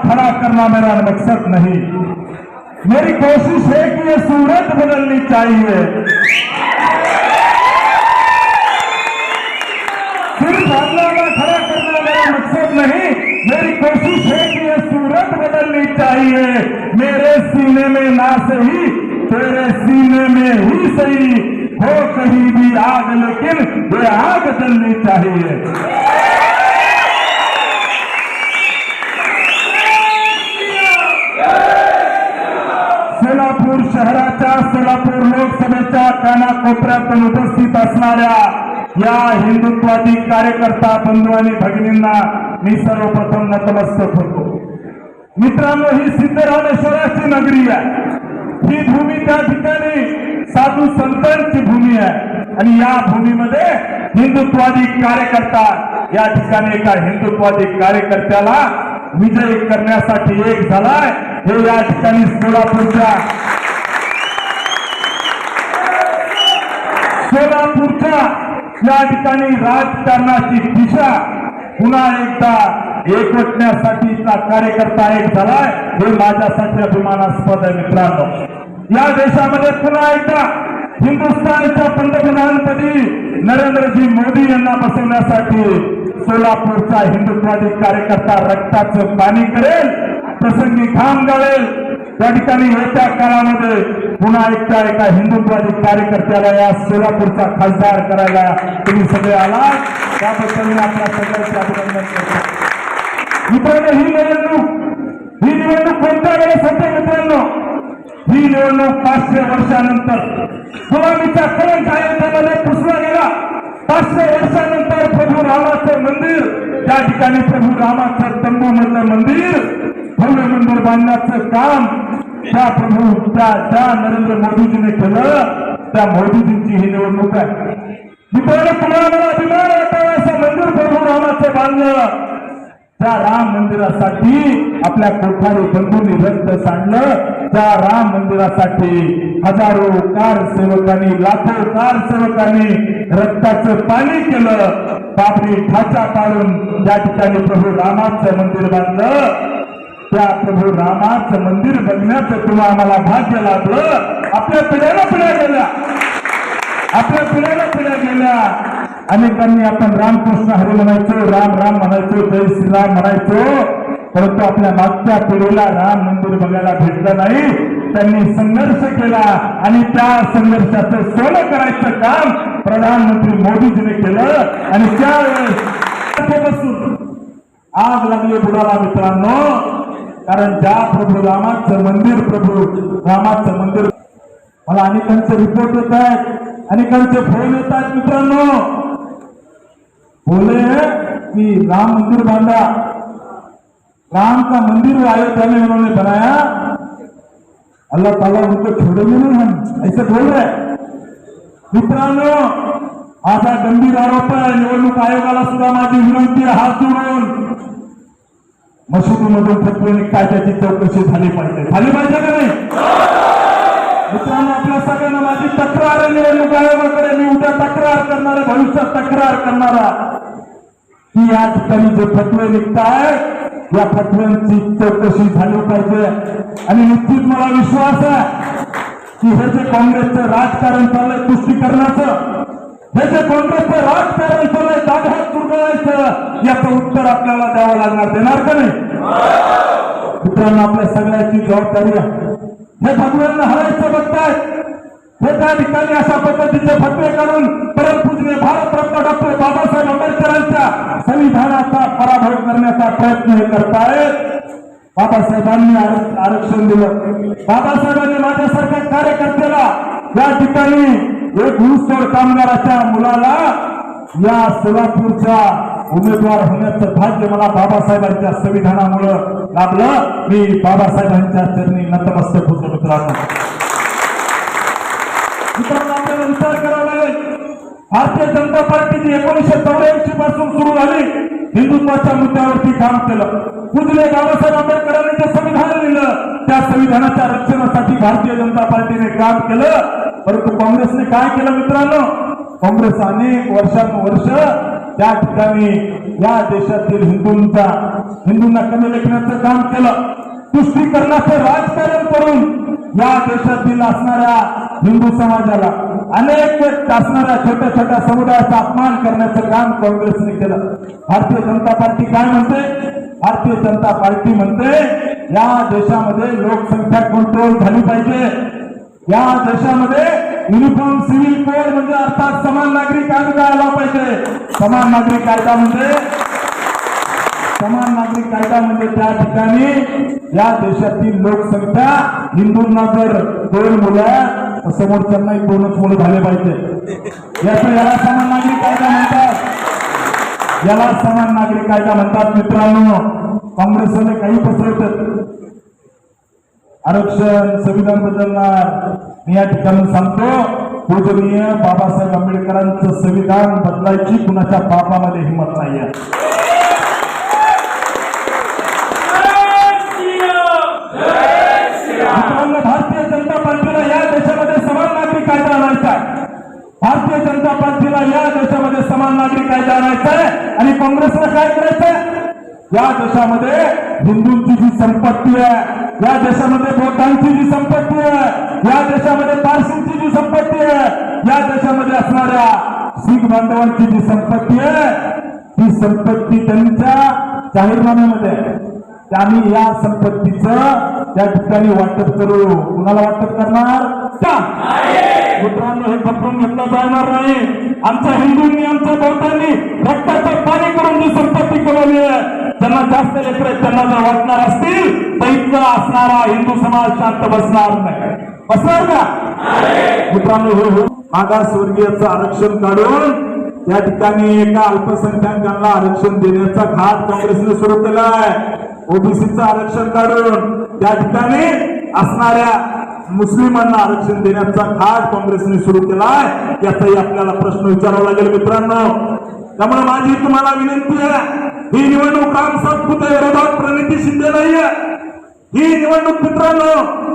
खड़ा करना मेरा मकसद नहीं। मेरी कोशिश है कि ये सूरत बदलनी चाहिए। सिर्फ़ हंगामा खड़ा करना मेरा मकसद नहीं, मेरी कोशिश है कि ये सूरत बदलनी चाहिए। मेरे सीने में ना सही, तेरे सीने में ही सही। हो कहीं भी आग, लेकिन वे आग जलनी चाहिए। कानाकोपऱ्यातून उपस्थित असणाऱ्या या हिंदुत्वादी कार्यकर्ता बंधू आणि भगिनींना मी सर्वप्रथम नतमस्तक होतो मित्रांनो ही सिद्धरामेश्वराची नगरी आहे. ही भूमी त्या ठिकाणी साधू संतांची भूमी आहे. आणि या भूमीमध्ये हिंदुत्वादी कार्यकर्ता या ठिकाणी एका हिंदुत्वादी कार्यकर्त्याला विजय करण्यासाठी एक झालाय. हे या ठिकाणी सोलापूरच्या सोलापूरच्या या ठिकाणी राजकारणाची दिशा पुन्हा एकदा एकवटण्यासाठीचा कार्यकर्ता एक झालाय हे माझ्यासाठी अभिमानास्पद आहे मित्रांनो. या देशामध्ये पुन्हा एकदा हिंदुस्थानच्या पंतप्रधानपदी नरेंद्रजी मोदी यांना बसवण्यासाठी सोलापूरचा हिंदुत्वादी कार्यकर्ता रक्ताचं पाणी करेल प्रसंगी घाम गाळेल त्या ठिकाणी येत्या काळामध्ये पुन्हा एकदा एका हिंदुत्वादी कार्यकर्त्याला या सोलापूरचा खासदार करायला तुम्ही सगळे आलात. त्याबद्दल मी आपल्या सगळ्यांचे अभिनंदन करतो. मित्रांनो ही निवडणूक ही निवडणूक कोणत्या वेळेस होते मित्रांनो? ही निवडणूक पाचशे वर्षानंतर गुलामीच्या कलंक अयोध्येमध्ये पुसला गेला. पाचशे वर्षानंतर प्रभू रामाचं मंदिर त्या ठिकाणी प्रभू रामाचं तंबू मधलं मंदिर भव्य मंदिर बांधण्याचं काम त्या प्रभू त्या ज्या नरेंद्र मोदीजीने केलं त्या मोदीजींची ही निवडणूक आहे. मित्रांनो तुम्हाला अभिमान वाटावा असं मंदिर प्रभू रामाचं बांधलं. त्या राम मंदिरासाठी आपल्या कोठारी बंधूंनी रक्त सांडलं. त्या राम मंदिरासाठी हजारो कार सेवकांनी लाखो कार सेवकांनी रक्ताचं पाणी केलं. बापरी ठाचा काढून त्या ठिकाणी प्रभू रामाचं मंदिर बांधलं त्या प्रभू रामाचं मंदिर बघण्याचं तुम्हा आम्हाला भाग्य लाभलं. आपल्या पिढ्याला पिढ्या गेल्या. आपल्या पिढ्याला पिढ्या गेल्या. अनेकांनी आपण रामकृष्ण हरी म्हणायचो राम राम म्हणायचो जय श्रीराम म्हणायचो. परंतु आपल्या मागच्या पिढीला राम मंदिर बघायला भेटलं नाही. त्यांनी संघर्ष केला आणि त्या संघर्षाचं सोनं करायचं काम प्रधानमंत्री मोदीजीने केलं. आणि त्यावेळेस आग लागली बुडाला मित्रांनो. कारण ज्या प्रभू रामाचं मंदिर प्रभू रामाचं मंदिर मला अनेकांचे रिपोर्ट येत आहेत. अनेकांचे फोन येत आहेत मित्रांनो. बोले की राम मंदिर बांधा. राम का मंदिर वो अयोध्या में उन्होंने बनाया अल्लाह ताला उनको छोड़ेंगे नहीं हम ऐसे बोल. रहे मित्रांनो असा गंभीर आरोप आहे. निवडणूक आयोगाला सुद्धा माझी विनंती हात जोडून. मशिदीमधून फतवे निघताय त्याची चौकशी झाली पाहिजे. झाली पाहिजे का नाही? मित्रांनो आपल्या सगळ्यांना माझी तक्रार निवडणूक आयोगाकडे मी उद्या तक्रार करणार भविष्यात तक्रार करणारा की या ठिकाणी जे फतवे निघताय या फतव्यांची चौकशी झाली पाहिजे. आणि निश्चित मला विश्वास आहे की हे जे काँग्रेसचं राजकारण चाललंय तुष्टीकरणाचं म्हणजे हे जे काँग्रेसचं राजकारण चाललंय दादा चुरगळायचं याचं उत्तर आपल्याला द्यावं लागणार देणार का नाही? मित्रांनो आपल्या सगळ्याची जबाबदारी आहे. म्हणजे हे भगव्यांना हरायचं बघताय. हे त्या ठिकाणी अशा पद्धतीचे फतवे काढून परमपूजने भारतरत्न डॉक्टर बाबासाहेब आंबेडकरांच्या संविधानाचा पराभव करण्याचा प्रयत्न हे करतायत. बाबासाहेबांनी आरक्षण दिलं. बाबासाहेबांनी माझ्यासारख्या कार्यकर्त्याला या ठिकाणी एक ऊसतोड कामगाराच्या मुलाला या सोलापूरचा उमेदवार होण्याचं भाग्य मला बाबासाहेबांच्या संविधानामुळं लाभलं. मी बाबासाहेबांच्या चरणी नतमस्तक होतो मित्रांनो. मित्रांनो आपल्याला विचार करावा लागेल. भारतीय जनता पार्टीची एकोणीसशे चौऱ्याऐंशी पासून सुरू झाली. हिंदुत्वाच्या मुद्द्यावरती काम केलं. कुठले बाबासाहेब आंबेडकरांनी जे संविधान लिहिलं त्या संविधानाच्या रक्षणासाठी भारतीय जनता पार्टीने काम केलं. परंतु काँग्रेसने काय केलं मित्रांनो? काँग्रेस अनेक वर्षानुवर्ष त्या ठिकाणी या देशातील हिंदूंचा हिंदूंना कमी लेखण्याचं काम केलं. तुष्टीकरणाचं राजकारण करून या देशातील असणाऱ्या हिंदू समाजाला अनेक असणाऱ्या छोट्या छोट्या समुदायाचा अपमान करण्याचं काम काँग्रेसने केलं. भारतीय जनता पार्टी काय म्हणते? भारतीय जनता पार्टी म्हणते या देशामध्ये लोकसंख्या कंट्रोल झाली पाहिजे. या देशामध्ये युनिफॉर्म सिव्हिल कोड म्हणजे अर्थात समान नागरिक कायदा आला पाहिजे. समान नागरिक कायदा म्हणजे समान नागरिक कायदा म्हणजे त्या ठिकाणी या देशातील लोकसंख्या हिंदूंना जर दोन मुलं आहेत, तर समोरच्यांना दोनच मुलं झाले पाहिजे. याचं याला समान नागरिक कायदा म्हणतात. याला समान नागरिक कायदा म्हणतात मित्रांनो. काँग्रेसने काही पसरवतात आरक्षण संविधान बदलणार. मी या ठिकाणी सांगतो पूजनीय बाबासाहेब आंबेडकरांचं संविधान बदलायची कुणाच्या बापामध्ये हिंमत नाहीये. आहे भारतीय जनता पार्टीला या देशामध्ये समान नागरिक कायदा आणायचा आहे. भारतीय जनता पार्टीला या देशामध्ये समान नागरिक कायदा आणायचा आहे. आणि काँग्रेसला काय करायचंय? या देशामध्ये हिंदूंची जी संपत्ती आहे या देशामध्ये बौद्धांची जी संपत्ती आहे या देशामध्ये पारसींची जी संपत्ती आहे या देशामध्ये असणाऱ्या शीख बांधवांची जी संपत्ती आहे ती संपत्ती त्यांच्या जाहीरनाम्यामध्ये आहे. आम्ही या संपत्तीचं त्या ठिकाणी वाटप करू. कुणाला वाटप करणार? का मित्रांनो हे खपवून घेतलं जाणार नाही. आमच्या हिंदूंनी आमच्या बौद्धांनी रक्ताचं पाणी करून जी संपत्ती कमवली आहे त्यांना जास्त लेकर त्यांना जर वाटणार असतील तर इथला असणारा हिंदू समाज शांत बसणार नाही. बसणार का? मित्रांनो हो, हो. आरक्षण काढून या ठिकाणी एका अल्पसंख्याकांना आरक्षण देण्याचा घाट काँग्रेसने सुरू केला आहे ओबीसीचं आरक्षण काढून त्या ठिकाणी असणाऱ्या मुस्लिमांना आरक्षण देण्याचा घाट काँग्रेसने सुरू केलाय. याचाही आपल्याला प्रश्न विचारावा लागेल मित्रांनो. त्यामुळे माझी तुम्हाला विनंती आहे ही निवडणूक राम सातपुते विरोधात प्रणिती शिंदे नाहीये. ही निवडणूक मित्रांनो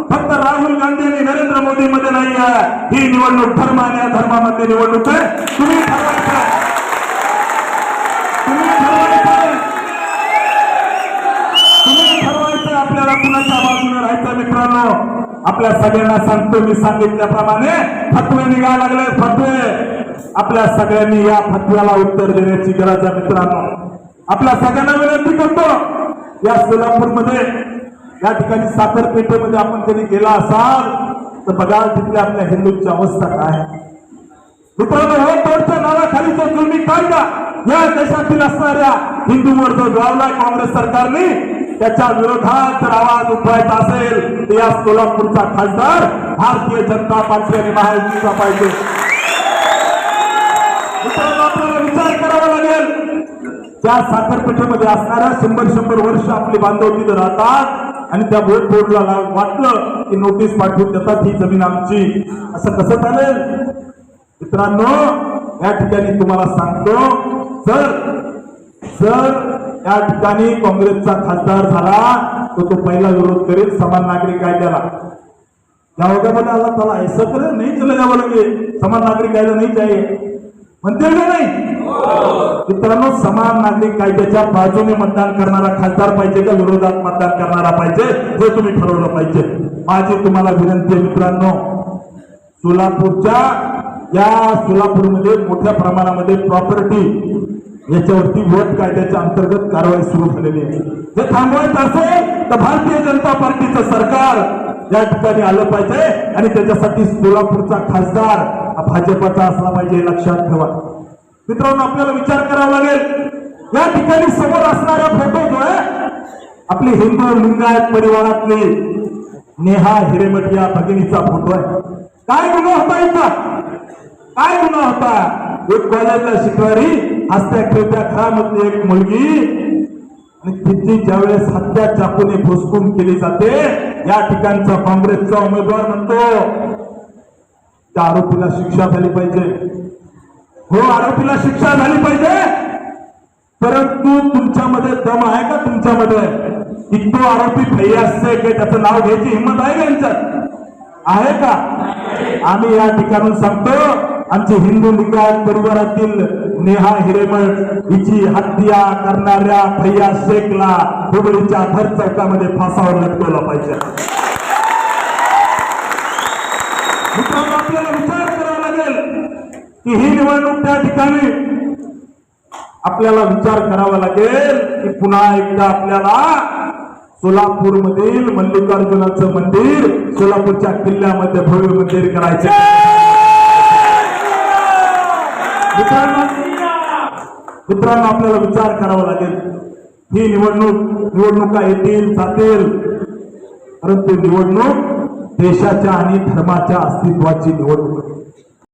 फक्त राहुल गांधी आणि नरेंद्र मोदी मध्ये नाही आहे ही निवडणूक धर्म आणि अधर्मामध्ये निवडणूक आहे. तुम्ही ठरवायचं तुम्ही ठरवायचं तुम्ही ठरवायचं आपल्याला कुणाच्या बाजूने राहायचं मित्रांनो? आपल्या सगळ्यांना सांगतो मी सांगितल्याप्रमाणे फतवे निघायला लागले फतवे. आपल्या सगळ्यांनी या फतव्याला उत्तर देण्याची गरज आहे मित्रांनो. आपल्या सगळ्यांना विनंती करतो या सोलापूरमध्ये या ठिकाणी साखरपेठेमध्ये आपण कधी गेला असाल तर बघा तिथल्या आपल्या हिंदूंची अवस्था काय. आहे. मित्रांनो हे तोडच्या नावाखाली जो जुलमी कायदा या देशातील असणाऱ्या हिंदूंवर जो लावलाय काँग्रेस सरकारने त्याच्या विरोधात जर आवाज उठवायचा असेल तर या सोलापूरचा खासदार भारतीय जनता पार्टी आणि महायुतीचा पाहिजे. आपल्याला विचार करावा लागेल. त्या साखरपेठेमध्ये असणाऱ्या शंभर शंभर वर्ष आपली बांधव राहतात आणि त्या बोट बोर्डला वाटलं की नोटीस पाठवून देतात ही जमीन आमची. असं कसं चालेल? मित्रांनो या ठिकाणी तुम्हाला सांगतो जर जर या ठिकाणी काँग्रेसचा खासदार झाला तर तो पहिला विरोध करेल समान नागरिक कायद्याला या वगैरे आला त्याला ऐसा करेल नाही चले जावं लागेल समान नागरिक कायदा नाही आहे. म्हणते का नाही? मित्रांनो समान नागरिक कायद्याच्या बाजूने मतदान करणारा खासदार पाहिजे का विरोधात मतदान करणारा पाहिजे? हे तुम्ही ठरवलं पाहिजे. माझी तुम्हाला विनंती आहे मित्रांनो सोलापूरच्या या सोलापूरमध्ये मोठ्या प्रमाणामध्ये प्रॉपर्टी याच्यावरती वध कायद्याच्या अंतर्गत कारवाई सुरू झालेली आहे. हे थांबवायचं असेल तर भारतीय जनता पार्टीचं सरकार या ठिकाणी आलं पाहिजे आणि त्याच्यासाठी सोलापूरचा खासदार हा भाजपचा असला पाहिजे लक्षात ठेवा. मित्रांनो आपल्याला विचार करावा लागेल. या ठिकाणी समोर असणाऱ्या फोटो जो आहे आपली हिंदू लिंगायत परिवारातली नेहा हिरेमठ या भगिनीचा फोटो आहे. काय गुन्हा होता याचा काय गुन्हा होता? एक कॉलेजला शिकणारी हसत्या खेळत्या घरामधली एक मुलगी. आणि तिची ज्यावेळेस हत्या चाकूने भुसकून केली जाते या ठिकाणचा काँग्रेसचा उमेदवार म्हणतो त्या आरोपीला शिक्षा झाली पाहिजे. हो आरोपीला शिक्षा झाली पाहिजे. परंतु तुमच्यामध्ये दम आहे का तुमच्यामध्ये? की तो आरोपी फैयास आहे त्याचं नाव घ्यायची हिंमत आहे का यांच्यात? आहे का? आम्ही या ठिकाणून सांगतो आमचे हिंदू लिंगायत परिवारातील नेहा हिरेमळ हिची हत्या करणाऱ्या भैया शेखला हुबळीच्या भर चौकामध्ये फासावर लटकवला पाहिजे. मित्रांनो आपल्याला विचार करावा लागेल की ही निवडणूक त्या ठिकाणी आपल्याला विचार करावा लागेल की पुन्हा एकदा आपल्याला सोलापूर मधील मल्लिकार्जुनाचं मंदिर सोलापूरच्या किल्ल्यामध्ये भव्य मंदिर करायचे मित्रांनो आपल्याला विचार करावा लागेल. ही निवडणूक निवडणुका येतील जातील. परंतु निवडणूक देशाच्या आणि धर्माच्या अस्तित्वाची निवडणूक आहे.